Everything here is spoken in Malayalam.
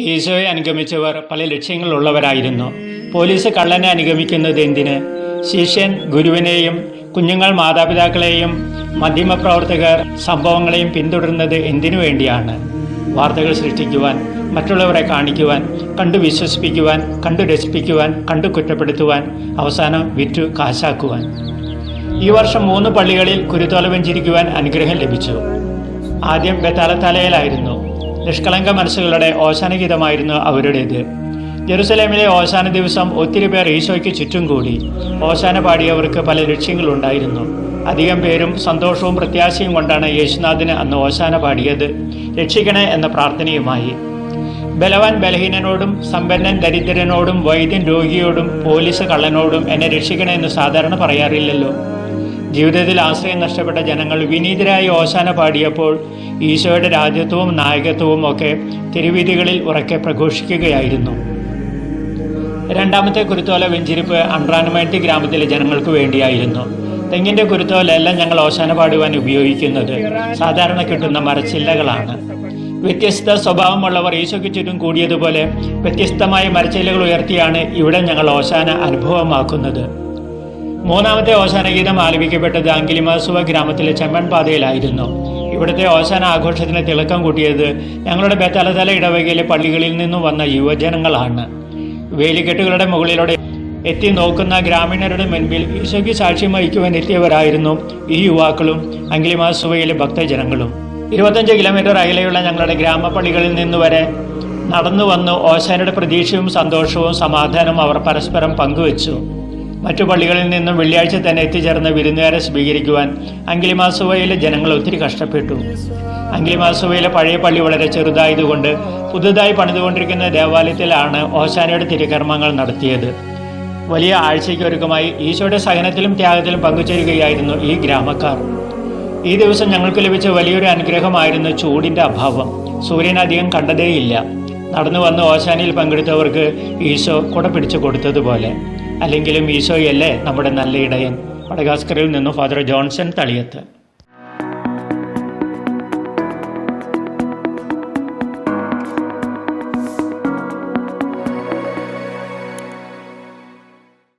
ഈശോയെ അനുഗമിച്ചവർ പല ലക്ഷ്യങ്ങളുള്ളവരായിരുന്നു പോലീസ് കള്ളനെ അനുഗമിക്കുന്നത് എന്തിന്? ശിഷ്യൻ ഗുരുവിനെയും കുഞ്ഞുങ്ങൾ മാതാപിതാക്കളെയും മാധ്യമപ്രവർത്തകർ സംഭവങ്ങളെയും പിന്തുടരുന്നത് എന്തിനു വേണ്ടിയാണ്? വാർത്തകൾ സൃഷ്ടിക്കുവാൻ മറ്റുള്ളവരെ കാണിക്കുവാൻ കണ്ടു വിശ്വസിപ്പിക്കുവാൻ കണ്ടു രസിപ്പിക്കുവാൻ കണ്ടു കുറ്റപ്പെടുത്തുവാൻ അവസാനം വിറ്റു കാശാക്കുവാൻ. ഈ വർഷം മൂന്ന് പള്ളികളിൽ കുരുത്തോല വെഞ്ചിരിക്കുവാൻ അനുഗ്രഹം ലഭിച്ചു. ആദ്യം ബത്താലത്തലയിലായിരുന്നു. നിഷ്കളങ്ക മനസ്സുകളുടെ ഓശാനഗീതമായിരുന്നു അവരുടേത്. ജെറുസലേമിലെ ഓശാന ദിവസം ഒത്തിരി പേർ ഈശോയ്ക്ക് ചുറ്റും കൂടി. ഓശാന പാടിയവർക്ക് പല ലക്ഷ്യങ്ങളുണ്ടായിരുന്നു. അധികം പേരും സന്തോഷവും പ്രത്യാശയും കൊണ്ടാണ് യേശുനാഥിന് അന്ന് ഓശാന പാടിയത് രക്ഷിക്കണേ എന്ന പ്രാർത്ഥനയുമായി. ബലവാൻ ബലഹീനനോടും സമ്പന്നൻ ദരിദ്രനോടും വൈദ്യൻ രോഗിയോടും പോലീസ് കള്ളനോടും എന്നെ രക്ഷിക്കണേ എന്ന് സാധാരണ പറയാറില്ലല്ലോ. ജീവിതത്തിൽ ആശ്രയം നഷ്ടപ്പെട്ട ജനങ്ങൾ വിനീതരായി ഓശാന പാടിയപ്പോൾ ഈശോയുടെ രാജ്യത്വവും നായകത്വവും ഒക്കെ തിരുവീതികളിൽ ഉറക്കെ പ്രഘോഷിക്കുകയായിരുന്നു. രണ്ടാമത്തെ കുരുത്തോല വെഞ്ചിരിപ്പ് അൺറാനുമൈറ്റി ഗ്രാമത്തിലെ ജനങ്ങൾക്ക് വേണ്ടിയായിരുന്നു. തെങ്ങിന്റെ കുരുത്തോലയല്ല ഞങ്ങൾ ഓശാന പാടുവാൻ ഉപയോഗിക്കുന്നത്. സാധാരണ കിട്ടുന്ന മരച്ചില്ലകളാണ്. വ്യത്യസ്ത സ്വഭാവമുള്ളവർ ഈശോയ്ക്ക് ചുറ്റും കൂടിയതുപോലെ വ്യത്യസ്തമായ മരച്ചില്ലകൾ ഉയർത്തിയാണ് ഇവിടെ ഞങ്ങൾ ഓശാന അനുഭവമാക്കുന്നത്. മൂന്നാമത്തെ ഓശാന ഗീതം ആലപിക്കപ്പെട്ടത് അങ്കിലിമാസുവ ഗ്രാമത്തിലെ ചെമ്മൺപാതയിലായിരുന്നു. ഇവിടുത്തെ ഓശാന ആഘോഷത്തിന് തിളക്കം കൂട്ടിയത് ഞങ്ങളുടെ ബത്തലതല ഇടവകയിലെ പള്ളികളിൽ നിന്നും വന്ന യുവജനങ്ങളാണ്. വേലിക്കെട്ടുകളുടെ മുകളിലൂടെ എത്തി നോക്കുന്ന ഗ്രാമീണരുടെ മുൻപിൽ ഈശോയ്ക്ക് സാക്ഷ്യം വഹിക്കുവാൻ എത്തിയവരായിരുന്നു ഈ യുവാക്കളും അങ്കിലിമാസുവയിലെ ഭക്തജനങ്ങളും. ഇരുപത്തഞ്ച് കിലോമീറ്റർ അകലെയുള്ള ഞങ്ങളുടെ ഗ്രാമപ്പള്ളികളിൽ നിന്ന് വരെ നടന്നു വന്നു ഓശാനയുടെ പ്രതീക്ഷയും സന്തോഷവും സമാധാനവും അവർ പരസ്പരം പങ്കുവച്ചു. മറ്റു പള്ളികളിൽ നിന്നും വെള്ളിയാഴ്ച തന്നെ എത്തിച്ചേർന്ന വിരുന്നുകാരെ സ്വീകരിക്കുവാൻ അങ്കിലിമാസുവയിലെ ജനങ്ങൾ ഒത്തിരി കഷ്ടപ്പെട്ടു. അങ്കിലിമാസുവയിലെ പഴയ പള്ളി വളരെ ചെറുതായതുകൊണ്ട് പുതുതായി പണിതുകൊണ്ടിരിക്കുന്ന ദേവാലയത്തിലാണ് ഓശാനയുടെ തിരുകർമ്മങ്ങൾ നടത്തിയത്. വലിയ ആഴ്ചയ്ക്കൊരുക്കമായി ഈശോയുടെ സഹനത്തിലും ത്യാഗത്തിലും പങ്കുചേരുകയായിരുന്നു ഈ ഗ്രാമക്കാർ. ഈ ദിവസം ഞങ്ങൾക്ക് ലഭിച്ച വലിയൊരു അനുഗ്രഹമായിരുന്നു ചൂടിന്റെ അഭാവം. സൂര്യൻ അധികം കണ്ടതേയില്ല. നടന്നു വന്ന് ഓശാനയിൽ പങ്കെടുത്തവർക്ക് ഈശോ കുട പിടിച്ചു കൊടുത്തതുപോലെ. അല്ലെങ്കിലും ഈശോയല്ലേ നമ്മുടെ നല്ല ഇടയൻ? മഡഗാസ്കറിൽ നിന്നും ഫാദർ ജോൺസൺ തളിയത്ത്.